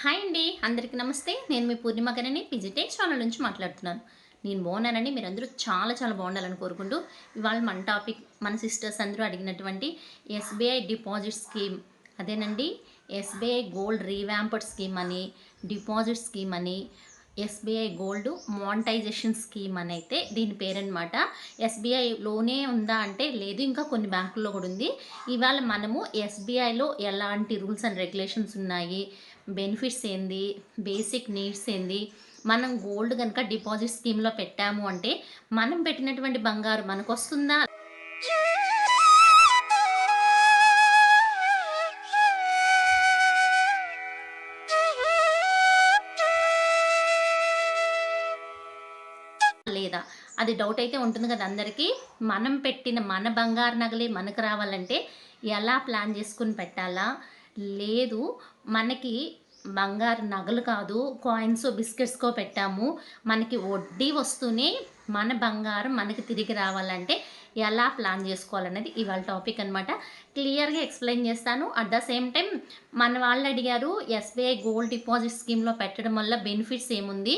Hi అండి అందరికీ నమస్తే. నేను మీ పూర్ణిమ గారిని పిజిటెక్ ఛానల్ నుంచి మాట్లాడుతున్నాను. నేను బాగున్నానండి మీరందరూ చాలా చాలా బాగుండాలని కోరుకుంటూ ఇవాళ మన టాపిక్ మన సిస్టర్స్ అందరూ అడిగినటువంటి ఎస్బీఐ డిపాజిట్ స్కీమ్ అదేనండి ఎస్బీఐ గోల్డ్ రీవ్యాంపర్డ్ స్కీమ్ అని డిపాజిట్ స్కీమ్ అని ఎస్బీఐ గోల్డ్ మానిటైజేషన్ స్కీమ్ అని అయితే దీని పేరనమాట ఎస్బీఐలోనే ఉందా అంటే లేదు ఇంకా కొన్ని బ్యాంకుల్లో కూడా ఉంది. ఇవాళ మనము ఎస్బీఐలో ఎలాంటి రూల్స్ అండ్ రెగ్యులేషన్స్ ఉన్నాయి? బెనిఫిట్స్ ఏంది? బేసిక్ నీడ్స్ ఏంది? మనం గోల్డ్ కనుక డిపాజిట్ స్కీమ్లో పెట్టాము అంటే మనం పెట్టినటువంటి బంగారు మనకు వస్తుందా అది డౌట్ అయితే ఉంటుంది కదా అందరికీ. మనం పెట్టిన మన బంగారు నగలే మనకు రావాలంటే ఎలా ప్లాన్ చేసుకుని పెట్టాలా? లేదు మనకి బంగారు నగలు కాదు కాయిన్స్ బిస్కెట్స్కో పెట్టాము. మనకి వడ్డీ వస్తూనే మన బంగారం మనకి తిరిగి రావాలంటే ఎలా ప్లాన్ చేసుకోవాలనేది ఇవాళ టాపిక్ అనమాట క్లియర్గా ఎక్స్ప్లెయిన్ చేస్తాను. అట్ ద సేమ్ టైం మన వాళ్ళు అడిగారు ఎస్బీఐ గోల్డ్ డిపాజిట్ స్కీమ్లో పెట్టడం వల్ల బెనిఫిట్స్ ఏముంది?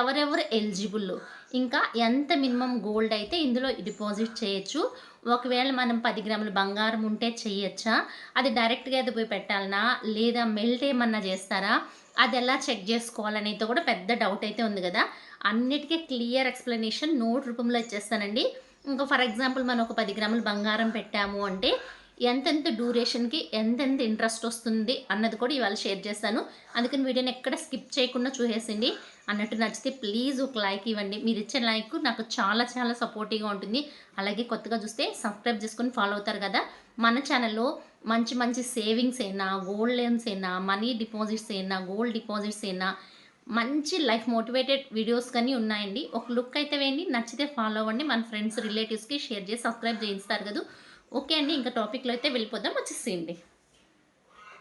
ఎవరెవరు ఎలిజిబుల్ ఇంకా ఎంత మినిమం గోల్డ్ అయితే ఇందులో డిపాజిట్ చేయొచ్చు. ఒకవేళ మనం పది గ్రాములు బంగారం ఉంటే చేయొచ్చా? అది డైరెక్ట్గా అయితే పోయి పెట్టాలనా? లేదా మెల్ట్ ఏమన్నా చేస్తారా? అది ఎలా చెక్ చేసుకోవాలనేది కూడా పెద్ద డౌట్ అయితే ఉంది కదా. అన్నిటికీ క్లియర్ ఎక్స్ప్లెనేషన్ నోట్ రూపంలో ఇచ్చేస్తానండి. ఇంకా ఫర్ ఎగ్జాంపుల్ మనం ఒక పది గ్రాములు బంగారం పెట్టాము అంటే ఎంతెంత డ్యూరేషన్కి ఎంతెంత ఇంట్రెస్ట్ వస్తుంది అన్నది కూడా ఇవాళ షేర్ చేస్తాను. అందుకని వీడియోని ఎక్కడ స్కిప్ చేయకుండా చూసేసింది అన్నట్టు నచ్చితే ప్లీజ్ ఒక లైక్ ఇవ్వండి. మీరు ఇచ్చే లైక్ నాకు చాలా చాలా సపోర్టివ్గా ఉంటుంది. అలాగే కొత్తగా చూస్తే సబ్స్క్రైబ్ చేసుకొని ఫాలో అవుతారు కదా. మన ఛానల్లో మంచి మంచి సేవింగ్స్ అయినా గోల్డ్ లోన్స్ అయినా మనీ డిపాజిట్స్ అయినా గోల్డ్ డిపాజిట్స్ అయినా మంచి లైఫ్ మోటివేటెడ్ వీడియోస్ కానీ ఉన్నాయండి. ఒక లుక్ అయితే వేయండి. నచ్చితే ఫాలో అవ్వండి. మన ఫ్రెండ్స్ రిలేటివ్స్కి షేర్ చేసి సబ్స్క్రైబ్ చేయిస్తారు కదా. ఓకే అండి. ఇంకా టాపిక్లో అయితే వెళ్ళిపోదాం. వచ్చేసేయండి.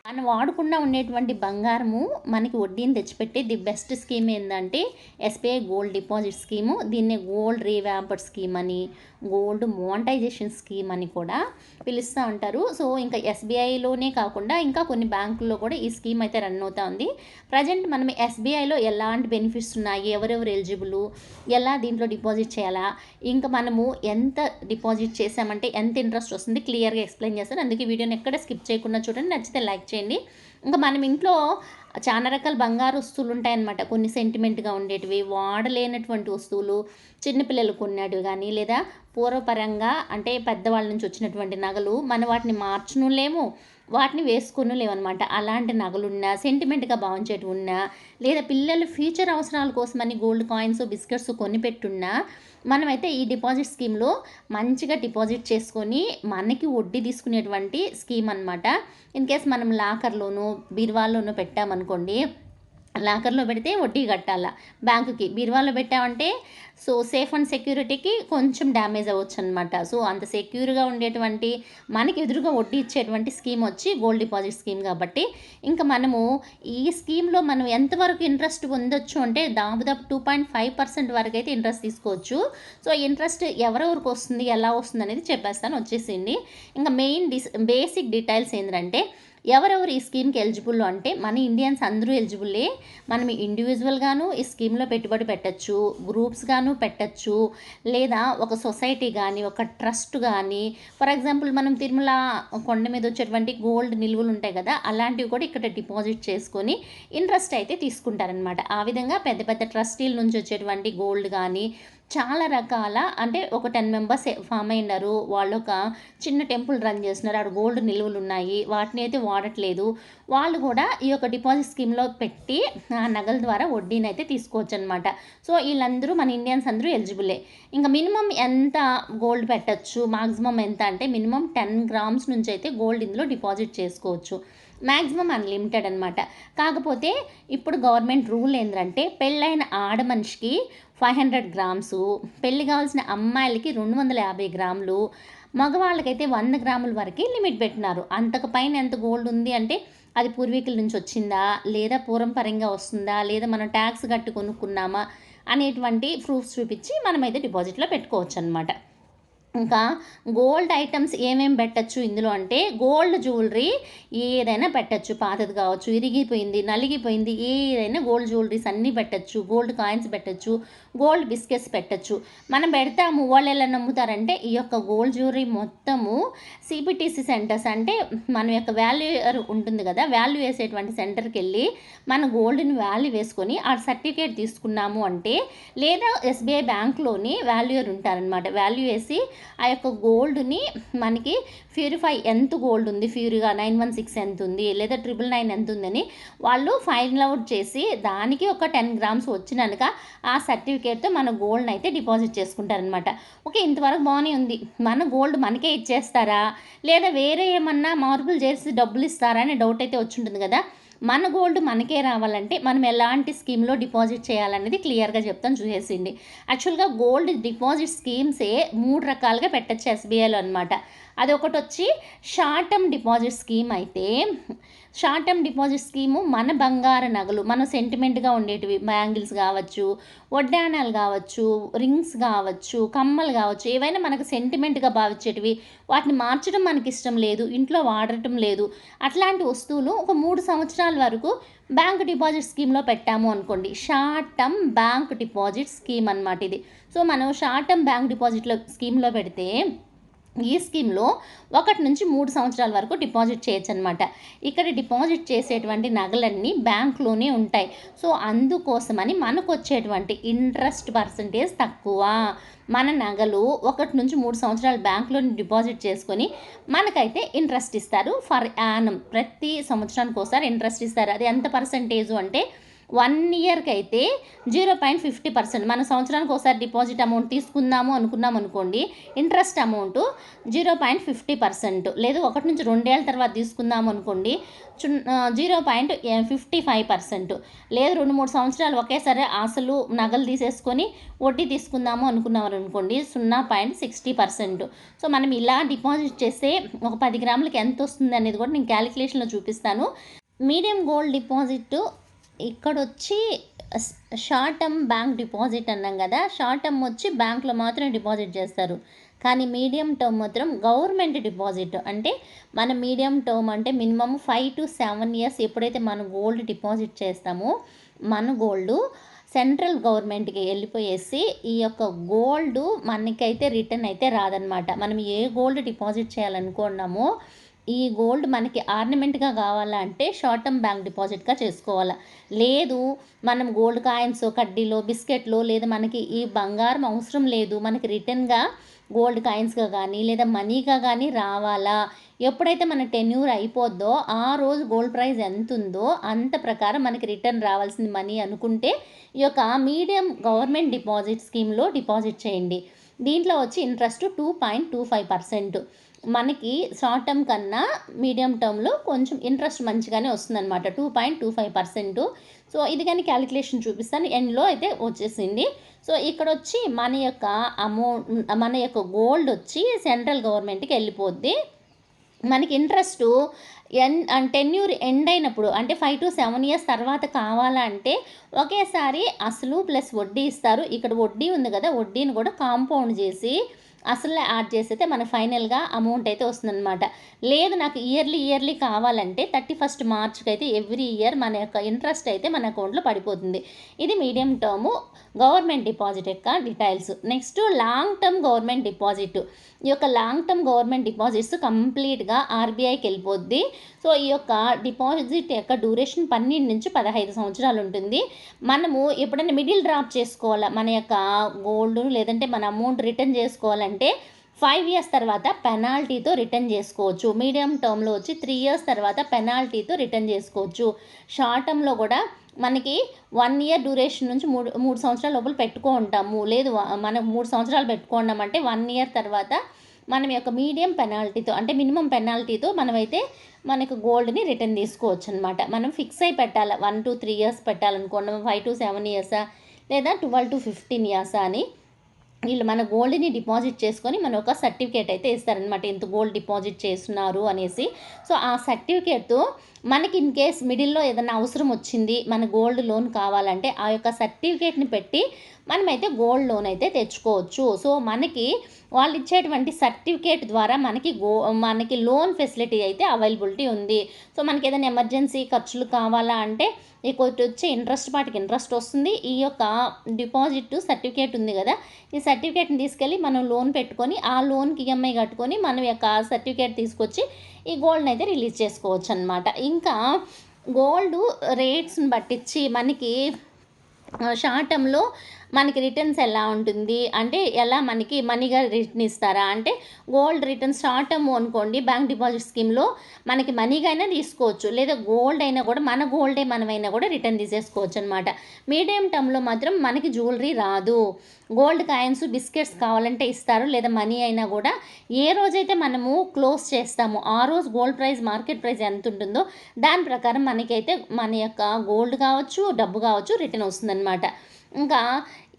మనం వాడకుండా ఉండేటువంటి బంగారము మనకి వడ్డీని తెచ్చిపెట్టే ది బెస్ట్ స్కీమ్ ఏంటంటే ఎస్బీఐ గోల్డ్ డిపాజిట్ స్కీము. దీన్ని గోల్డ్ రీవ్యాంపర్ స్కీమ్ అని గోల్డ్ మోనటైజేషన్ స్కీమ్ అని కూడా పిలుస్తూ ఉంటారు. సో ఇంకా ఎస్బీఐలోనే కాకుండా ఇంకా కొన్ని బ్యాంకుల్లో కూడా ఈ స్కీమ్ అయితే రన్ అవుతూ ఉంది. ప్రజెంట్ మనం ఎస్బీఐలో ఎలాంటి బెనిఫిట్స్ ఉన్నాయి ఎవరెవరు ఎలిజిబుల్ ఎలా దీంట్లో డిపాజిట్ చేయాలా ఇంకా మనము ఎంత డిపాజిట్ చేసామంటే ఎంత ఇంట్రెస్ట్ వస్తుంది క్లియర్గా ఎక్స్ప్లెయిన్ చేస్తాను. అందుకే వీడియోని ఎక్కడ స్కిప్ చేయకుండా చూడండి. నచ్చితే లైక్ చేయండి. ఇంకా మనం ఇంట్లో చాలా రకాల బంగారు వస్తువులు ఉంటాయన్నమాట. కొన్ని సెంటిమెంట్గా ఉండేటివి వాడలేనటువంటి వస్తువులు చిన్నపిల్లలు కొన్నాటివి కానీ లేదా పూర్వపరంగా అంటే పెద్దవాళ్ళ నుంచి వచ్చినటువంటి నగలు మనం వాటిని మార్చను లేము వాటిని వేసుకుని లేవన్నమాట అలాంటి నగలున్నా సెంటిమెంట్గా భావించేటి ఉన్నా లేదా పిల్లలు ఫ్యూచర్ అవసరాల కోసమని గోల్డ్ కాయిన్స్ బిస్కెట్స్ కొని పెట్టున్నా మనమైతే ఈ డిపాజిట్ స్కీమ్లో మంచిగా డిపాజిట్ చేసుకొని మనకి వడ్డీ తీసుకునేటువంటి స్కీమ్ అనమాట ఇన్ కేస్ మనం లాకర్లోనూ బీరువాల్లోనూ పెట్టామనుకోండి లాకర్లో పెడితే వడ్డీ కట్టాలా. బ్యాంకుకి. బీరువాలో పెట్టామంటే సో సేఫ్ అండ్ సెక్యూరిటీకి కొంచెం డ్యామేజ్ అవ్వచ్చు అనమాట సో అంత సెక్యూర్గా ఉండేటువంటి మనకి ఎదురుగా వడ్డీ ఇచ్చేటువంటి స్కీమ్ వచ్చి గోల్డ్ డిపాజిట్ స్కీమ్ కాబట్టి ఇంకా మనము ఈ స్కీమ్లో మనం ఎంతవరకు ఇంట్రెస్ట్ పొందొచ్చు అంటే దాదాపు టూ పాయింట్ ఫైవ్ పర్సెంట్ వరకు అయితే ఇంట్రెస్ట్ తీసుకోవచ్చు. సో ఇంట్రెస్ట్ ఎవరెవరికి వస్తుంది ఎలా వస్తుంది అనేది చెప్పేస్తాను వచ్చేసింది ఇంకా మెయిన్ డిస్ బేసిక్ డీటెయిల్స్ ఏంటంటే ఎవరెవరు ఈ స్కీమ్కి ఎలిజిబుల్ అంటే మన ఇండియన్స్ అందరూ ఎలిజిబుల్లే. మనం ఇండివిజువల్గాను ఈ స్కీమ్లో పెట్టుబడి పెట్టచ్చు గ్రూప్స్గాను పెట్టచ్చు. లేదా ఒక సొసైటీ కానీ ఒక ట్రస్ట్ కానీ ఫర్ ఎగ్జాంపుల్ మనం తిరుమల కొండ మీద వచ్చేటువంటి గోల్డ్ నిల్వలు ఉంటాయి కదా అలాంటివి కూడా ఇక్కడ డిపాజిట్ చేసుకొని ఇంట్రెస్ట్ అయితే తీసుకుంటారనమాట ఆ విధంగా పెద్ద పెద్ద ట్రస్టీల నుంచి వచ్చేటువంటి గోల్డ్ కానీ చాలా రకాల అంటే ఒక టెన్ మెంబర్స్ ఫామ్ అయినారు. వాళ్ళు ఒక చిన్న టెంపుల్ రన్ చేస్తున్నారు. అక్కడ గోల్డ్ నిల్వలు ఉన్నాయి వాటిని అయితే వాడట్లేదు. వాళ్ళు కూడా ఈ యొక్క డిపాజిట్ స్కీమ్లో పెట్టి ఆ నగల ద్వారా వడ్డీని అయితే తీసుకోవచ్చు అనమాట సో వీళ్ళందరూ మన ఇండియన్స్ అందరూ ఎలిజిబులే. ఇంకా మినిమం ఎంత గోల్డ్ పెట్టచ్చు? మాక్సిమం ఎంత? అంటే మినిమం టెన్ గ్రామ్స్ నుంచి అయితే గోల్డ్ ఇందులో డిపాజిట్ చేసుకోవచ్చు. మ్యాక్సిమం అన్లిమిటెడ్ అనమాట. కాకపోతే ఇప్పుడు గవర్నమెంట్ రూల్ ఏంటంటే పెళ్ళైన ఆడ మనిషికి ఫైవ్ హండ్రెడ్ గ్రామ్స్. పెళ్ళి కావాల్సిన అమ్మాయిలకి రెండు వందల యాభై గ్రాములు. మగవాళ్ళకైతే వంద గ్రాముల వరకు లిమిట్ పెట్టినారు. అంతకు పైన ఎంత గోల్డ్ ఉంది అంటే అది పూర్వీకుల నుంచి వచ్చిందా? లేదా పూర్వం పరంగా వస్తుందా? లేదా మనం ట్యాక్స్ కట్టి కొనుక్కున్నామా? అనేటువంటి ప్రూఫ్స్ చూపించి మనమైతే డిపాజిట్లో పెట్టుకోవచ్చు అనమాట ఇంకా గోల్డ్ ఐటమ్స్ ఏమేమి పెట్టచ్చు ఇందులో అంటే గోల్డ్ జ్యువెలరీ ఏదైనా పెట్టచ్చు. పాతది కావచ్చు ఇరిగిపోయింది నలిగిపోయింది ఏదైనా గోల్డ్ జ్యువెలరీస్ అన్నీ పెట్టచ్చు. గోల్డ్ కాయిన్స్ పెట్టచ్చు. గోల్డ్ బిస్కెట్స్ పెట్టచ్చు. మనం పెడతాము వాళ్ళు ఎలా నమ్ముతారంటే ఈ యొక్క గోల్డ్ జ్యువెలరీ మొత్తము సిపిటిసి సెంటర్స్ అంటే మన యొక్క వాల్యూ ఉంటుంది కదా వాల్యూ వేసేటువంటి సెంటర్కి వెళ్ళి మన గోల్డ్ని వాల్యూ వేసుకొని ఆ సర్టిఫికేట్ తీసుకున్నాము అంటే లేదా ఎస్బీఐ బ్యాంక్లోని వాల్యూయర్ ఉంటారనమాట వాల్యూ వేసి ఆ యొక్క గోల్డ్ని మనకి ప్యూరిఫై ఎంత గోల్డ్ ఉంది ప్యూరిగా నైన్ వన్ సిక్స్ ఎంత ఉంది లేదా ట్రిపుల్ నైన్ ఎంత ఉందని వాళ్ళు ఫైనల్ అవుట్ చేసి దానికి ఒక టెన్ గ్రామ్స్ వచ్చినాక ఆ సర్టిఫికేట్తో మన గోల్డ్ని అయితే డిపాజిట్ చేసుకుంటారనమాట ఓకే ఇంతవరకు బాగానే ఉంది. మన గోల్డ్ మనకే ఇచ్చేస్తారా? లేదా వేరే ఏమన్నా మార్పులు చేసి డబ్బులు ఇస్తారా అనే డౌట్ అయితే వచ్చుంటుంది కదా? మన గోల్డ్ మనకే రావాలంటే మనం ఎలాంటి స్కీమ్లో డిపాజిట్ చేయాలనేది క్లియర్గా చెప్తాను చూసేసింది. యాక్చువల్గా గోల్డ్ డిపాజిట్ స్కీమ్సే మూడు రకాలుగా పెట్టచ్చు ఎస్బీఐలో అనమాట అది ఒకటి వచ్చి షార్ట్ టర్మ్ డిపాజిట్ స్కీమ్ అయితే షార్ట్ టర్మ్ డిపాజిట్ స్కీము మన బంగార నగలు మన సెంటిమెంట్గా ఉండేటివి బ్యాంగిల్స్ కావచ్చు వడ్డానాలు కావచ్చు రింగ్స్ కావచ్చు కమ్మలు కావచ్చు ఏవైనా మనకు సెంటిమెంట్గా భావించేటివి వాటిని మార్చడం మనకి ఇష్టం లేదు ఇంట్లో వాడటం లేదు. అట్లాంటి వస్తువులు ఒక మూడు సంవత్సరాల వరకు బ్యాంక్ డిపాజిట్ స్కీమ్లో పెట్టాము అనుకోండి. Short term bank deposit scheme అనమాట ఇది. సో మనం షార్ట్ టర్మ్ బ్యాంక్ డిపాజిట్లో స్కీమ్లో పెడితే ఈ స్కీమ్లో ఒకటి నుంచి మూడు సంవత్సరాల వరకు డిపాజిట్ చేయొచ్చు అనమాట ఇక్కడ డిపాజిట్ చేసేటువంటి నగలన్నీ బ్యాంక్లోనే ఉంటాయి. సో అందుకోసమని మనకు వచ్చేటువంటి ఇంట్రెస్ట్ పర్సంటేజ్ తక్కువ. మన నగలు ఒకటి నుంచి మూడు సంవత్సరాలు బ్యాంక్లో డిపాజిట్ చేసుకొని మనకైతే ఇంట్రెస్ట్ ఇస్తారు. ఫర్ యానం ప్రతి సంవత్సరానికి ఒకసారి ఇంట్రెస్ట్ ఇస్తారు. అది ఎంత పర్సంటేజు అంటే వన్ ఇయర్కి అయితే జీరో పాయింట్ ఫిఫ్టీ పర్సెంట్. మన సంవత్సరానికి ఒకసారి డిపాజిట్ అమౌంట్ తీసుకుందాము అనుకున్నాం అనుకోండి interest amount zero point fifty percent. లేదు ఒకటి నుంచి రెండేళ్ళ తర్వాత తీసుకుందాము అనుకోండి zero point fifty five percent. లేదు రెండు మూడు సంవత్సరాలు ఒకేసారి అసలు నగలు తీసేసుకొని వడ్డీ తీసుకుందాము అనుకున్నాం అనుకోండి సున్నా పాయింట్ సిక్స్టీ పర్సెంట్. సో మనం ఇలా డిపాజిట్ చేస్తే ఒక పది గ్రాములకి ఎంత వస్తుంది అనేది కూడా నేను క్యాలిక్యులేషన్లో చూపిస్తాను. మీడియం గోల్డ్ డిపాజిట్ ఇక్కడ వచ్చి షార్ట్ టర్మ్ బ్యాంక్ డిపాజిట్ అన్నాం కదా షార్ట్ టర్మ్ వచ్చి బ్యాంక్లో మాత్రం డిపాజిట్ చేస్తారు. కానీ మీడియం టర్మ్ మాత్రం గవర్నమెంట్ డిపాజిట్. అంటే మన మీడియం టర్మ్ అంటే minimum five to seven years ఎప్పుడైతే మనం గోల్డ్ డిపాజిట్ చేస్తామో మన గోల్డ్ సెంట్రల్ గవర్నమెంట్కి వెళ్ళిపోయేసి ఈ యొక్క గోల్డ్ మనకైతే రిటర్న్ అయితే రాదనమాట మనం ఏ గోల్డ్ డిపాజిట్ చేయాలనుకున్నామో ఈ గోల్డ్ మనకి ఆర్నమెంట్గా కావాలంటే షార్ట్ టర్మ్ బ్యాంక్ డిపాజిట్గా చేసుకోవాలా. లేదు మనం గోల్డ్ కాయిన్స్ కడ్డీలో బిస్కెట్లో లేదా మనకి ఈ బంగారం అవసరం లేదు మనకి రిటర్న్గా గోల్డ్ కాయిన్స్గా కానీ లేదా మనీగా కానీ రావాలా. ఎప్పుడైతే మన టెన్యూర్ అయిపోద్దో ఆ రోజు గోల్డ్ ప్రైస్ ఎంత ఉందో అంత ప్రకారం మనకి రిటర్న్ రావాల్సింది మనీ అనుకుంటే ఈ యొక్క మీడియం గవర్నమెంట్ డిపాజిట్ స్కీమ్లో డిపాజిట్ చేయండి. దీంట్లో వచ్చి interest two point two five percent. మనకి షార్ట్ టర్మ్ కన్నా మీడియం టర్మ్లో కొంచెం ఇంట్రెస్ట్ మంచిగానే వస్తుందన్నమాట. Two point two five percent so ఇది కానీ క్యాలిక్యులేషన్ చూపిస్తాను. ఎండ్లో అయితే వచ్చేసింది. సో ఇక్కడ వచ్చి మన యొక్క అమౌంట్ మన యొక్క గోల్డ్ వచ్చి సెంట్రల్ గవర్నమెంట్కి వెళ్ళిపోద్ది. మనకి ఇంట్రెస్ట్ ఎన్ టెన్యూర్ ఎండ్ అయినప్పుడు అంటే ఫైవ్ టు సెవెన్ ఇయర్స్ తర్వాత కావాలంటే ఒకేసారి అసలు ప్లస్ వడ్డీ ఇస్తారు. ఇక్కడ వడ్డీ ఉంది కదా వడ్డీని కూడా కాంపౌండ్ చేసి అసలు యాడ్ చేస్తే మనకు ఫైనల్గా అమౌంట్ అయితే వస్తుందన్నమాట. లేదు నాకు ఇయర్లీ ఇయర్లీ కావాలంటే థర్టీ ఫస్ట్ మార్చ్కి అయితే ఎవ్రీ ఇయర్ మన యొక్క ఇంట్రెస్ట్ అయితే మన అకౌంట్లో పడిపోతుంది. ఇది మీడియం టర్మ్ గవర్నమెంట్ డిపాజిట్ యొక్క details next long term government deposit. ఈ యొక్క లాంగ్ టర్మ్ గవర్నమెంట్ డిపాజిట్స్ కంప్లీట్గా ఆర్బీఐకి వెళ్ళిపోద్ది. సో ఈ యొక్క డిపాజిట్ యొక్క డ్యూరేషన్ పన్నెండు నుంచి పదహైదు సంవత్సరాలు ఉంటుంది. మనము ఎప్పుడైనా మిడిల్ డ్రాప్ చేసుకోవాలా? మన యొక్క గోల్డ్ లేదంటే మన అమౌంట్ రిటర్న్ చేసుకోవాలంటే ఫైవ్ ఇయర్స్ తర్వాత పెనాల్టీతో రిటర్న్ చేసుకోవచ్చు. మీడియం టర్మ్లో వచ్చి త్రీ ఇయర్స్ తర్వాత పెనాల్టీతో రిటర్న్ చేసుకోవచ్చు. షార్ట్ టర్మ్లో కూడా మనకి వన్ ఇయర్ డ్యూరేషన్ నుంచి మూడు మూడు సంవత్సరాల లోపల పెట్టుకో ఉంటాము. లేదు మనం మూడు సంవత్సరాలు పెట్టుకున్నామంటే వన్ ఇయర్ తర్వాత మనం యొక్క మీడియం పెనాల్టీతో అంటే మినిమం పెనాల్టీతో మనమైతే మనకు గోల్డ్ని రిటర్న్ తీసుకోవచ్చు అనమాట మనం ఫిక్స్ అయి పెట్టాలి? వన్ టు త్రీ ఇయర్స్ పెట్టాలనుకోండి. ఫైవ్ టు సెవెన్ ఇయర్సా లేదా ట్వెల్వ్ టు ఫిఫ్టీన్ ఇయర్సా అని వీళ్ళు మన గోల్డ్ని డిపాజిట్ చేసుకొని మన ఒక సర్టిఫికేట్ అయితే ఇస్తారనమాట ఇంత గోల్డ్ డిపాజిట్ చేస్తున్నారు అనేసి. సో ఆ సర్టిఫికేట్తో మనకి ఇన్ కేస్ మిడిల్లో ఏదైనా అవసరం వచ్చింది మన గోల్డ్ లోన్ కావాలంటే ఆ యొక్క సర్టిఫికేట్ని పెట్టి మనమైతే గోల్డ్ లోన్ అయితే తెచ్చుకోవచ్చు. సో మనకి వాళ్ళు ఇచ్చేటువంటి సర్టిఫికేట్ ద్వారా మనకి గో మనకి లోన్ ఫెసిలిటీ అయితే అవైలబిలిటీ ఉంది. సో మనకి ఏదైనా ఎమర్జెన్సీ ఖర్చులు కావాలా అంటే ఇంకోటి వచ్చే ఇంట్రెస్ట్ పాటికి ఇంట్రెస్ట్ వస్తుంది. ఈ యొక్క డిపాజిట్ సర్టిఫికేట్ ఉంది కదా ఈ సర్టిఫికేట్ని తీసుకెళ్ళి మనం లోన్ పెట్టుకొని ఆ లోన్కి ఈఎంఐ కట్టుకొని మనం యొక్క సర్టిఫికేట్ తీసుకొచ్చి ఈ గోల్డ్ని అయితే రిలీజ్ చేసుకోవచ్చు అనమాట ఇంకా గోల్డ్ రేట్స్ని బట్టించి మనకి షార్ట్ టర్మ్లో మనకి రిటర్న్స్ ఎలా ఉంటుంది? అంటే ఎలా మనకి మనీగా రిటర్న్ ఇస్తారా? అంటే గోల్డ్ రిటర్న్ షార్ట్ టర్మ్ అనుకోండి బ్యాంక్ డిపాజిట్ స్కీమ్లో మనకి మనీగా అయినా తీసుకోవచ్చు. లేదా గోల్డ్ అయినా కూడా మన గోల్డే మనమైనా కూడా రిటర్న్ తీసేసుకోవచ్చు అనమాట మీడియం టర్మ్లో మాత్రం మనకి జ్యువెలరీ రాదు. గోల్డ్ కాయిన్స్ బిస్కెట్స్ కావాలంటే ఇస్తారు. లేదా మనీ అయినా కూడా ఏ రోజైతే మనము క్లోజ్ చేస్తామో ఆ రోజు గోల్డ్ ప్రైస్ మార్కెట్ ప్రైస్ ఎంత ఉంటుందో దాని ప్రకారం మనకైతే మన యొక్క గోల్డ్ కావచ్చు డబ్బు కావచ్చు రిటర్న్ వస్తుందన్నమాట. ఇంకా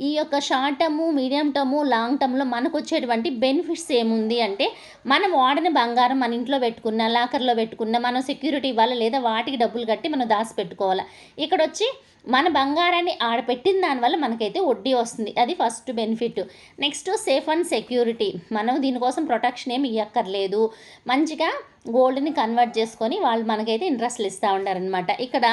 ఈ యొక్క short term medium term long టర్మ్లో మనకు వచ్చేటువంటి బెనిఫిట్స్ ఏముంది అంటే మనం వాడిన బంగారం మన ఇంట్లో పెట్టుకున్న లాకర్లో పెట్టుకున్న మనం సెక్యూరిటీ ఇవ్వాలి లేదా వాటికి డబ్బులు కట్టి మనం దాచి పెట్టుకోవాలి ఇక్కడ వచ్చి మన బంగారాన్ని ఆడపెట్టిన దానివల్ల మనకైతే వడ్డీ వస్తుంది. అది first benefit next safe and security మనం దీనికోసం ప్రొటెక్షన్ ఏమి ఇవ్వక్కర్లేదు మంచిగా గోల్డ్ని కన్వర్ట్ చేసుకొని వాళ్ళు మనకైతే ఇంట్రెస్ట్లు ఇస్తూ ఉంటారనమాట ఇక్కడ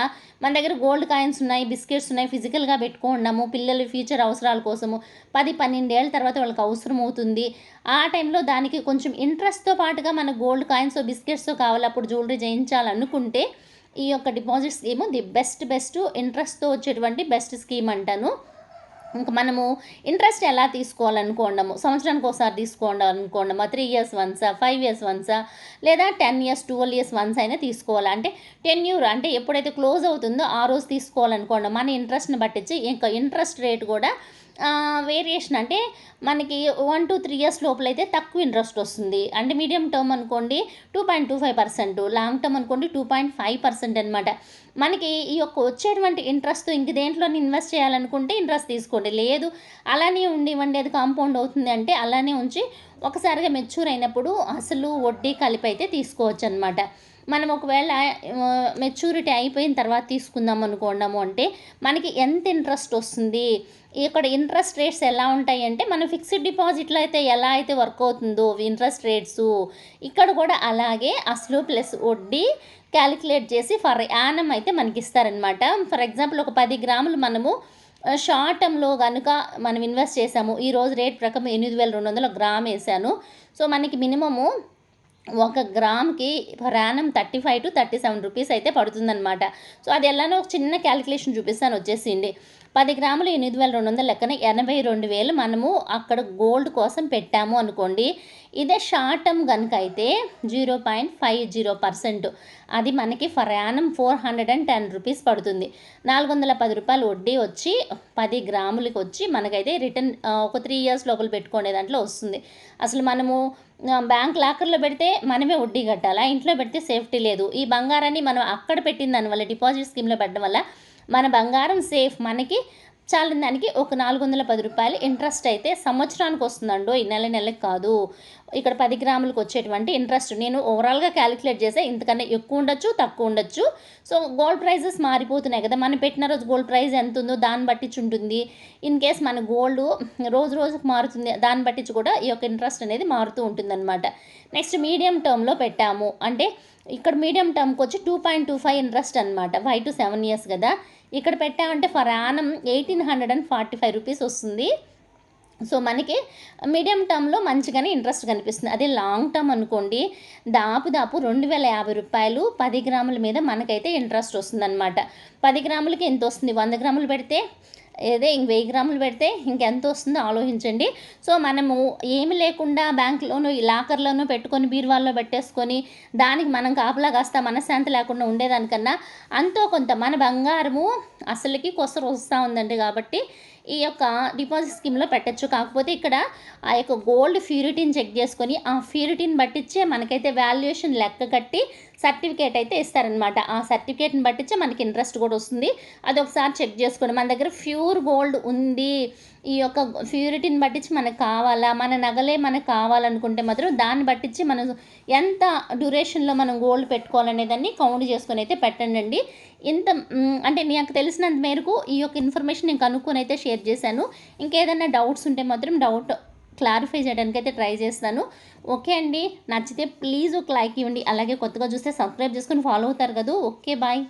మన దగ్గర గోల్డ్ కాయిన్స్ ఉన్నాయి బిస్కెట్స్ ఉన్నాయి ఫిజికల్గా పెట్టుకున్నాము పిల్లల ఫ్యూచర్ అవసరాల కోసము. పది పన్నెండేళ్ళ తర్వాత వాళ్ళకి అవసరం అవుతుంది. ఆ టైంలో దానికి కొంచెం ఇంట్రెస్ట్తో పాటుగా మన గోల్డ్ కాయిన్స్ బిస్కెట్స్ కావాలి అప్పుడు జ్యువెలరీ చేయించాలనుకుంటే ఈ యొక్క deposit scheme the best best ఇంట్రెస్ట్తో వచ్చేటువంటి బెస్ట్ స్కీమ్ అంటాను. ఇంకా మనము ఇంట్రెస్ట్ ఎలా తీసుకోవాలనుకోండము సంవత్సరానికి ఒకసారి తీసుకోండి అనుకోండమా త్రీ ఇయర్స్ వన్సా ఫైవ్ ఇయర్స్ వన్సా లేదా ten years twelve years once అయినా తీసుకోవాలి. అంటే టెన్ ఇయర్ అంటే ఎప్పుడైతే క్లోజ్ అవుతుందో ఆ రోజు తీసుకోవాలనుకోండి మన ఇంట్రెస్ట్ని బట్టించి ఇంకా ఇంట్రెస్ట్ రేట్ కూడా వేరియేషన్ అంటే మనకి వన్ టు త్రీ ఇయర్స్ లోపల అయితే తక్కువ ఇంట్రెస్ట్ వస్తుంది. అంటే మీడియం టర్మ్ అనుకోండి two point two five percent long term అనుకోండి టూ పాయింట్ ఫైవ్ పర్సెంట్ అనమాట మనకి ఈ యొక్క వచ్చేటువంటి ఇంట్రెస్ట్ ఇంక దేంట్లో ఇన్వెస్ట్ చేయాలనుకుంటే ఇంట్రెస్ట్ తీసుకోండి. లేదు అలానే ఉండివ్వండి అది కాంపౌండ్ అవుతుంది అంటే అలానే ఉంచి ఒకసారిగా మెచ్యూర్ అయినప్పుడు అసలు వడ్డీ కలిపి అయితే తీసుకోవచ్చు అనమాట మనం ఒకవేళ మెచ్యూరిటీ అయిపోయిన తర్వాత తీసుకుందాం అనుకోండము అంటే మనకి ఎంత ఇంట్రెస్ట్ వస్తుంది? ఇక్కడ ఇంట్రెస్ట్ రేట్స్ ఎలా ఉంటాయి అంటే మన ఫిక్స్డ్ డిపాజిట్లో అయితే ఎలా అయితే వర్క్ అవుతుందో ఇంట్రెస్ట్ రేట్స్ ఇక్కడ కూడా అలాగే అసలు ప్లస్ వడ్డీ క్యాలిక్యులేట్ చేసి ఫర్ యానం అయితే మనకి ఇస్తారనమాట ఫర్ ఎగ్జాంపుల్ ఒక పది గ్రాములు మనము షార్ట్ టర్మ్లో కనుక మనం ఇన్వెస్ట్ చేసాము ఈ రోజు రేట్ ప్రకారం ఎనిమిది వేల రెండు వందల గ్రామ్ వేసాను. సో మనకి మినిమము ఒక గ్రామ్కి ప్రాణం thirty five to thirty seven rupees అయితే పడుతుందన్నమాట. సో అది ఎలానో ఒక చిన్న క్యాలిక్యులేషన్ చూపిస్తాను వచ్చేసింది. పది గ్రాములు ఎనిమిది వేల రెండు వందల లెక్కన ఎనభై రెండు వేలు మనము అక్కడ గోల్డ్ కోసం పెట్టాము అనుకోండి. ఇదే షార్ట్ టర్మ్ కనుక అయితే zero point five zero percent. అది మనకి per annum four hundred and ten rupees పడుతుంది. నాలుగు వందల పది రూపాయలు వడ్డీ వచ్చి పది గ్రాములకి వచ్చి మనకైతే రిటర్న్ ఒక త్రీ ఇయర్స్ లోపల పెట్టుకునే దాంట్లో వస్తుంది. అసలు మనము బ్యాంక్ లాకర్లో పెడితే మనమే వడ్డీ కట్టాలా? ఇంట్లో పెడితే సేఫ్టీ లేదు. ఈ బంగారాన్ని మనం అక్కడ పెట్టిన దానివల్ల డిపాజిట్ స్కీమ్లో పెట్టడం వల్ల మన బంగారం సేఫ్ మనకి చాలిన దానికి ఒక నాలుగు వందల పది రూపాయలు ఇంట్రెస్ట్ అయితే సంవత్సరానికి వస్తుందండో ఈ నెల నెలకి కాదు. ఇక్కడ పది గ్రాములకు వచ్చేటువంటి ఇంట్రెస్ట్. నేను ఓవరాల్గా క్యాలిక్యులేట్ చేస్తే ఇంతకన్నా ఎక్కువ ఉండొచ్చు తక్కువ ఉండొచ్చు. సో గోల్డ్ ప్రైజెస్ మారిపోతున్నాయి కదా. మనం పెట్టిన రోజు గోల్డ్ ప్రైస్ ఎంత ఉందో దాన్ని బట్టించి ఉంటుంది. ఇన్ కేస్ మన గోల్డ్ రోజు రోజుకు మారుతుంది దాన్ని బట్టించి కూడా ఈ యొక్క ఇంట్రెస్ట్ అనేది మారుతూ ఉంటుందన్నమాట. నెక్స్ట్ మీడియం టర్మ్లో పెట్టాము. అంటే ఇక్కడ మీడియం టర్మ్కి వచ్చి two point two five interest అనమాట ఫైవ్ టు సెవెన్ ఇయర్స్ కదా. ఇక్కడ పెట్టామంటే per annum eighteen hundred and forty five rupees వస్తుంది. సో మనకి మీడియం టర్మ్లో మంచిగానే ఇంట్రెస్ట్ కనిపిస్తుంది. అదే లాంగ్ టర్మ్ అనుకోండి దాపు దాపు రెండు వేల యాభై రూపాయలు పది గ్రాముల మీద మనకైతే ఇంట్రెస్ట్ వస్తుందన్నమాట. పది గ్రాములకి ఎంత వస్తుంది? వంద గ్రాములు పెడితే ఏదే ఇంక వెయ్యి గ్రాములు పెడితే ఇంకెంత వస్తుందో ఆలోచించండి. సో మనము ఏమి లేకుండా బ్యాంక్లోనూ లాకర్లోనూ పెట్టుకొని బీరువాల్లో పెట్టేసుకొని దానికి మనం కాపలా కాస్త మనశ్శాంతి లేకుండా ఉండేదానికన్నా అంతో కొంత మన బంగారము అసలుకి కొసరు వస్తూ ఉందండి కాబట్టి ఈ యొక్క డిపాజిట్ స్కీమ్లో పెట్టచ్చు. కాకపోతే ఇక్కడ ఆ యొక్క గోల్డ్ ప్యూరిటీని చెక్ చేసుకొని ఆ ప్యూరిటీని బట్టిచ్చే మనకైతే వాల్యుయేషన్ లెక్క కట్టి సర్టిఫికేట్ అయితే ఇస్తారనమాట. ఆ సర్టిఫికేట్ని బట్టిచ్చే మనకి ఇంట్రెస్ట్ కూడా వస్తుంది. అది ఒకసారి చెక్ చేసుకోండి. మన దగ్గర ప్యూర్ గోల్డ్ ఉంది. ఈ యొక్క ప్యూరిటీని పట్టించి మనకు కావాలా? మన నగలే మనకు కావాలనుకుంటే మాత్రం దాన్ని పట్టించి మనం ఎంత డ్యూరేషన్లో మనం గోల్డ్ పెట్టుకోవాలనేదాన్ని కౌంట్ చేసుకొని అయితే పెట్టండి ఇంత అంటే నాకు తెలిసినంత మేరకు ఈ యొక్క ఇన్ఫర్మేషన్ నేను కనుక్కొని అయితే షేర్ చేశాను. ఇంకేదైనా డౌట్స్ ఉంటే మాత్రం డౌట్ క్లారిఫై చేయడానికి అయితే ట్రై చేస్తాను. ఓకే అండి. నచ్చితే ప్లీజ్ ఒక లైక్ ఇవ్వండి. అలాగే కొత్తగా చూస్తే సబ్స్క్రైబ్ చేసుకొని ఫాలో అవుతారు కదా. Okay bye.